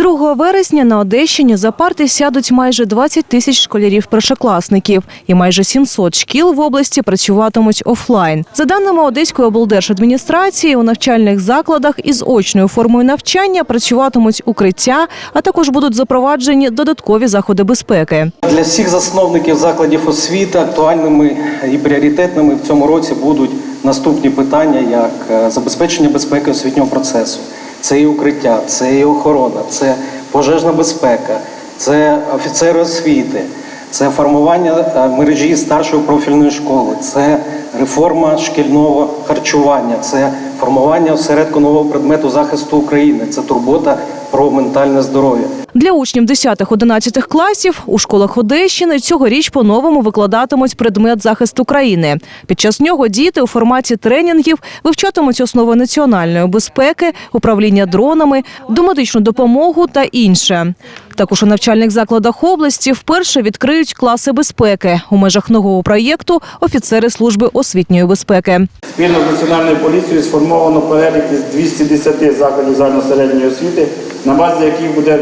2 вересня на Одещині за парти сядуть майже 20 тисяч школярів-першокласників, і майже 700 шкіл в області працюватимуть офлайн. За даними Одеської облдержадміністрації, у навчальних закладах із очною формою навчання працюватимуть укриття, а також будуть запроваджені додаткові заходи безпеки. Для всіх засновників закладів освіти актуальними і пріоритетними в цьому році будуть наступні питання, як е, забезпечення безпеки освітнього процесу. Це і укриття, це і охорона, це пожежна безпека, це офіцери освіти, це формування е, мережі старшої профільної школи, це реформа шкільного харчування, це формування осередку нового предмету захисту України, це турбота про ментальне здоров'я. Для учнів 10-11 класів у школах Одещини цьогоріч по-новому викладатимуть предмет захисту країни. Під час нього діти у форматі тренінгів вивчатимуть основи національної безпеки, управління дронами, домедичну допомогу та інше. Також у навчальних закладах області вперше відкриють класи безпеки у межах нового проєкту офіцери служби освітньої безпеки. Спільно з Національною поліцією сформовано перелік із 210 закладів загальносередньої освіти, на базі яких буде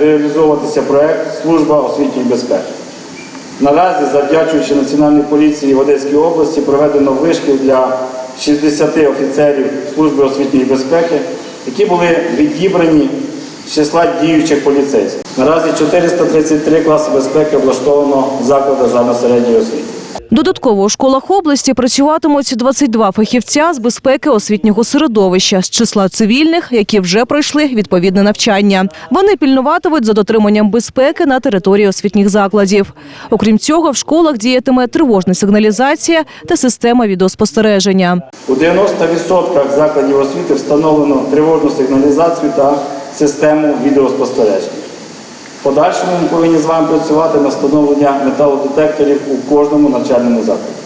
реалізовуватися проект Служба освітньої безпеки. Наразі, завдячуючи Національній поліції в Одеській області, проведено вишкіл для 60 офіцерів Служби освітньої безпеки, які були відібрані з числа діючих поліцейських. Наразі 433 класи безпеки облаштовано в закладах загальносередньої освіти. Додатково у школах області працюватимуть 22 фахівця з безпеки освітнього середовища з числа цивільних, які вже пройшли відповідне навчання. Вони пільнуватимуть за дотриманням безпеки на території освітніх закладів. Окрім цього, в школах діятиме тривожна сигналізація та система відеоспостереження. У 90% закладів освіти встановлено тривожну сигналізацію та систему відеоспостереження. Подальшому ми повинні з вами працювати на встановлення металодетекторів у кожному навчальному закладі.